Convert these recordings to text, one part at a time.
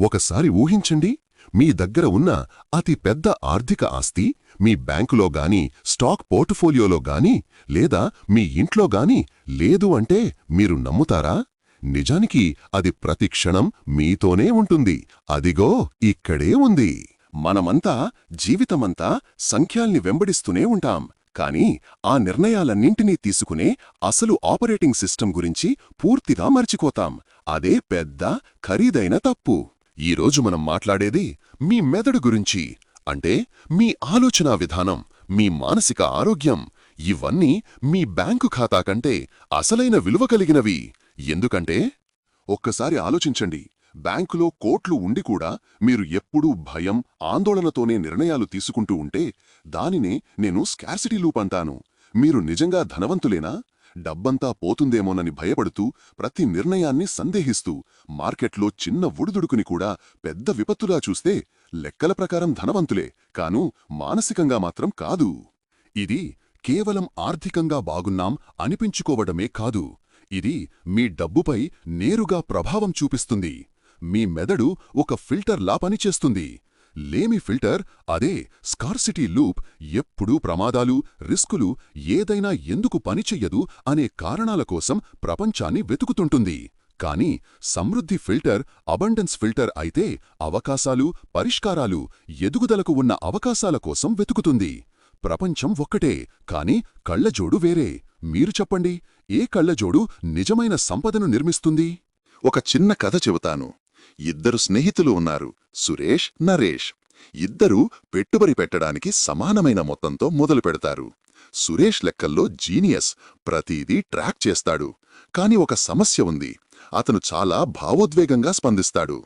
ఒకసారి ఊహించండి మీ దగ్గర ఉన్న అతి పెద్ద ఆర్థిక ఆస్తి మీ బ్యాంకులో గాని స్టాక్ పోర్టుఫోలియోలో గాని లేదా మీ ఇంట్లో గాని లేదు అంటే మీరు నమ్ముతారా? నిజానికి అది ప్రతి క్షణం మీతోనే ఉంటుంది. అదిగో ఇక్కడే ఉంది. మనమంతా జీవితమంతా సంఖ్యల్ని వెంబడిస్తూనే ఉంటాం. కానీ ఆ నిర్ణయాలన్నింటినీ తీసుకునే అసలు ఆపరేటింగ్ సిస్టమ్ గురించి పూర్తిగా మర్చిపోతాం. అదే పెద్ద ఖరీదైన తప్పు. ఈరోజు మనం మాట్లాడేది మీ మెదడు గురించి అంటే మీ ఆలోచనా విధానం మీ మానసిక ఆరోగ్యం. ఇవన్నీ మీ బ్యాంకు ఖాతా కంటే అసలైన విలువ కలిగినవి. ఎందుకంటే ఒక్కసారి ఆలోచించండి. బ్యాంకులో కోట్లు ఉండి కూడా మీరు ఎప్పుడూ భయం ఆందోళనతోనే నిర్ణయాలు తీసుకుంటూ ఉంటే దానినే నేను స్కార్సిటీ లూప్ అంటాను. మీరు నిజంగా ధనవంతులేనా? డబ్బంతా పోతుందేమోనని భయపడుతూ ప్రతి నిర్ణయాన్ని సందేహిస్తూ మార్కెట్లో చిన్న ఉడుదుడుకుని కూడా పెద్ద విపత్తులా చూస్తే లెక్కల ప్రకారం ధనవంతులే కాను మానసికంగా మాత్రం కాదు. ఇది కేవలం ఆర్థికంగా బాగున్నాం అనిపించుకోవడమే కాదు. ఇది మీ డబ్బుపై నేరుగా ప్రభావం చూపిస్తుంది. మీ మెదడు ఒక ఫిల్టర్లా పనిచేస్తుంది. లేమి ఫిల్టర్ అదే స్కార్సిటీ లూప్ ఎప్పుడూ ప్రమాదాలు రిస్కులు ఏదైనా ఎందుకు పనిచెయ్యదు అనే కారణాల కోసం ప్రపంచాన్ని వెతుకుతుంటుంది. కాని సమృద్ధి ఫిల్టర్ అబండెన్స్ ఫిల్టర్ అయితే అవకాశాలు పరిష్కారాలు ఎదుగుదలకు ఉన్న అవకాశాల కోసం వెతుకుతుంది. ప్రపంచం ఒక్కటే కాని కళ్ళజోడు వేరే. మీరు చెప్పండి ఏ కళ్ళజోడు నిజమైన సంపదను నిర్మిస్తుంది? ఒక చిన్న కథ చెబుతాను. ఇద్దరు స్నేహితులు ఉన్నారు సురేష్ నరేష్. ఇద్దరూ పెట్టుబడి పెట్టడానికి సమానమైన మొత్తంతో మొదలు పెడతారు. సురేష్ లెక్కల్లో జీనియస్ ప్రతీదీ ట్రాక్ చేస్తాడు. కాని ఒక సమస్య ఉంది. అతను చాలా భావోద్వేగంగా స్పందిస్తాడు.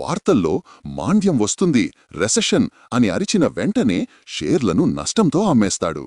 వార్తల్లో మాంద్యం వస్తుంది రెసెషన్ అని అరిచిన వెంటనే షేర్లను నష్టంతో అమ్మేస్తాడు.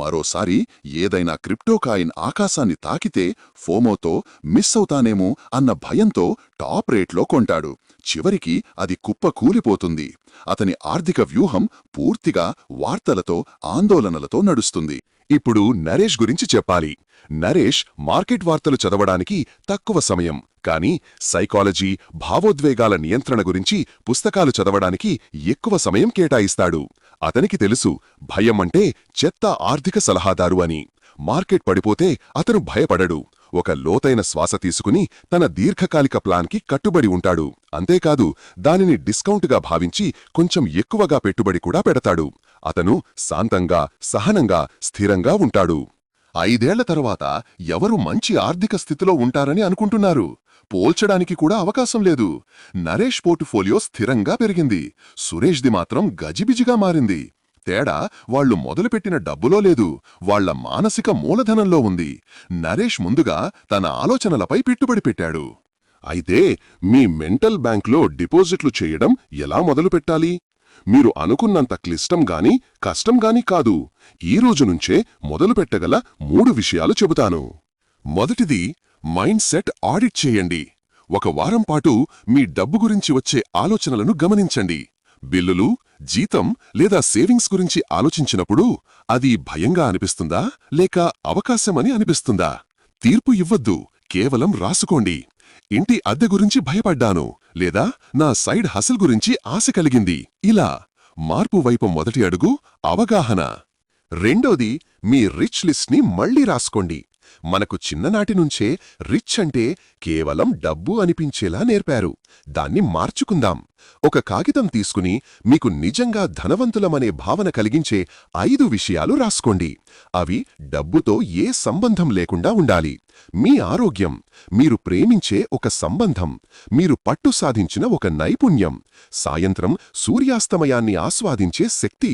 మరోసారి ఏదైనా క్రిప్టోకాయిన్ ఆకాశాన్ని తాకితే ఫోమోతో మిస్ అవుతానేమో అన్న భయంతో టాప్ రేట్లో కొంటాడు. చివరికి అది కుప్ప కూలిపోతుంది. అతని ఆర్థిక వ్యూహం పూర్తిగా వార్తలతో ఆందోళనలతో నడుస్తుంది. ఇప్పుడు నరేష్ గురించి చెప్పాలి. నరేష్ మార్కెట్ వార్తలు చదవడానికి తక్కువ సమయం కానీ సైకాలజీ భావోద్వేగాల నియంత్రణ గురించి పుస్తకాలు చదవడానికి ఎక్కువ సమయం కేటాయిస్తాడు. అతనికి తెలుసు భయం అంటే చెత్త ఆర్థిక సలహాదారు అని. మార్కెట్ పడిపోతే అతను భయపడడు. ఒక లోతైన శ్వాస తీసుకుని తన దీర్ఘకాలిక ప్లాన్కి కట్టుబడి ఉంటాడు. అంతేకాదు దానిని డిస్కౌంట్గా భావించి కొంచెం ఎక్కువగా పెట్టుబడి కూడా పెడతాడు. అతను శాంతంగా సహనంగా స్థిరంగా ఉంటాడు. ఐదేళ్ళ తర్వాత ఎవరు మంచి ఆర్థిక స్థితిలో ఉంటారని అనుకుంటున్నారు. పోల్చడానికి కూడా అవకాశం లేదు. నరేష్ పోర్టుఫోలియో స్థిరంగా పెరిగింది. సురేష్ది మాత్రం గజిబిజిగా మారింది. తేడా వాళ్ళు మొదలుపెట్టిన డబ్బులో లేదు. వాళ్ళ మానసిక మూలధనంలో ఉంది. నరేష్ ముందుగా తన ఆలోచనలపై పెట్టుబడి పెట్టాడు. అయితే మీ మెంటల్ బ్యాంక్లో డిపాజిట్లు చేయడం ఎలా మొదలుపెట్టాలి? మీరు అనుకున్నంత క్లిష్టం గాని కష్టం గాని కాదు. ఈ రోజు నుంచే మొదలుపెట్టగల మూడు విషయాలు చెబుతాను. మొదటిది మైండ్ సెట్ ఆడిట్ చేయండి. ఒక వారం పాటు మీ డబ్బు గురించి వచ్చే ఆలోచనలను గమనించండి. బిల్లులు జీతం లేదా సేవింగ్స్ గురించి ఆలోచించినప్పుడు అది భయంగా అనిపిస్తుందా? లేక అవకాశమని అనిపిస్తుందా? తీర్పు ఇవ్వద్దు కేవలం రాసుకోండి. ఇంటి అద్దె గురించి భయపడ్డాను. లేదా నా సైడ్ హసల్ గురించి ఆశ కలిగింది. ఇలా మార్పు వైపు మొదటి అడుగు అవగాహన. రెండోది మీ రిచ్ లిస్ట్ని మళ్ళీ రాసుకోండి. మనకు చిన్ననాటి నుంచే రిచ్ అంటే కేవలం డబ్బు అనిపించేలా నేర్పారు. దాన్ని మార్చుకుందాం. ఒక కాగితం తీసుకుని మీకు నిజంగా ధనవంతులమనే భావన కలిగించే ఐదు విషయాలు రాసుకోండి. అవి డబ్బుతో ఏ సంబంధం లేకుండా ఉండాలి. మీ ఆరోగ్యం మీరు ప్రేమించే ఒక సంబంధం మీరు పట్టు సాధించిన ఒక నైపుణ్యం సాయంత్రం సూర్యాస్తమయాన్ని ఆస్వాదించే శక్తి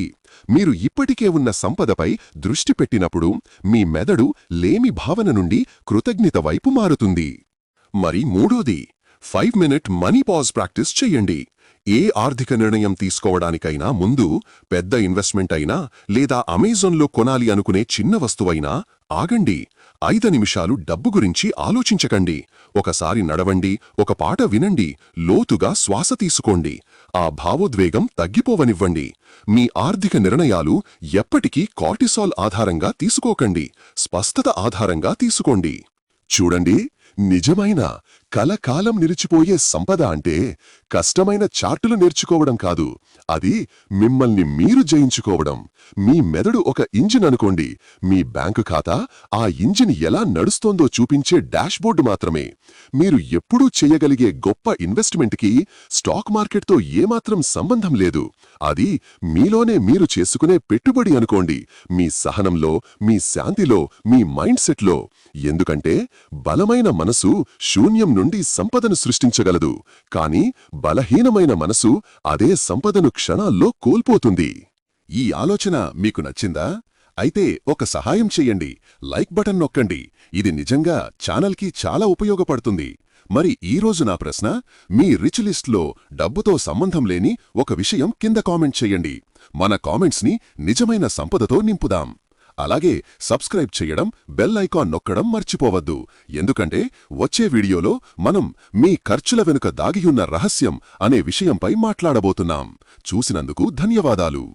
మీరు ఇప్పటికే ఉన్న సంపదపై దృష్టి పెట్టినప్పుడు మీ మెదడు లేమి భావన నుండి కృతజ్ఞత వైపు మారుతుంది. మరి మూడోది five minute money pause practice చెయ్యండి ఏ ఆర్థిక నిర్ణయం తీసుకోవడానికైనా ముందు పెద్ద ఇన్వెస్ట్మెంట్ అయినా లేదా అమెజాన్లో కొనాలి అనుకునే చిన్న వస్తువైనా ఆగండి. ఐదు నిమిషాలు డబ్బు గురించి ఆలోచించకండి. ఒకసారి నడవండి ఒక పాట వినండి లోతుగా శ్వాస తీసుకోండి. ఆ భావోద్వేగం తగ్గిపోవనివ్వండి. మీ ఆర్థిక నిర్ణయాలు ఎప్పటికీ కార్టిసాల్ ఆధారంగా తీసుకోకండి స్పష్టత ఆధారంగా తీసుకోండి. చూడండి నిజమైన కలకాలం నిలిచిపోయే సంపద అంటే కష్టమైన చార్టులు నేర్చుకోవడం కాదు. అది మిమ్మల్ని మీరు జయించుకోవడం. మీ మెదడు ఒక ఇంజిన్ అనుకోండి. మీ బ్యాంకు ఖాతా ఆ ఇంజిన్ ఎలా నడుస్తోందో చూపించే డాష్బోర్డు మాత్రమే. మీరు ఎప్పుడూ చేయగలిగే గొప్ప ఇన్వెస్ట్మెంట్కి స్టాక్ మార్కెట్తో ఏమాత్రం సంబంధం లేదు. అది మీలోనే మీరు చేసుకునే పెట్టుబడి అనుకోండి. మీ సహనంలో మీ శాంతిలో మీ మైండ్ సెట్లో. ఎందుకంటే బలమైన మనసు శూన్యం నుండి సంపదను సృష్టించగలదు. కాని బలహీనమైన మనసు అదే సంపదను క్షణాల్లో కోల్పోతుంది. ఈ ఆలోచన మీకు నచ్చిందా? అయితే ఒక సహాయం చెయ్యండి లైక్ బటన్ నొక్కండి. ఇది నిజంగా ఛానల్కి చాలా ఉపయోగపడుతుంది. మరి ఈ రోజు నా ప్రశ్న? మీ రిచ్ లిస్ట్లో డబ్బుతో సంబంధం లేని ఒక విషయం కింద కామెంట్ చెయ్యండి మన కామెంట్స్ని నిజమైన సంపదతో నింపుదాం. అలాగే సబ్స్క్రైబ్ చేయడం బెల్ ఐకాన్ నొక్కడం మర్చిపోవద్దు. ఎందుకంటే వచ్చే వీడియోలో మనం మీ ఖర్చుల వెనుక దాగియున్న రహస్యం అనే విషయంపై మాట్లాడబోతున్నాం. చూసినందుకు ధన్యవాదాలు.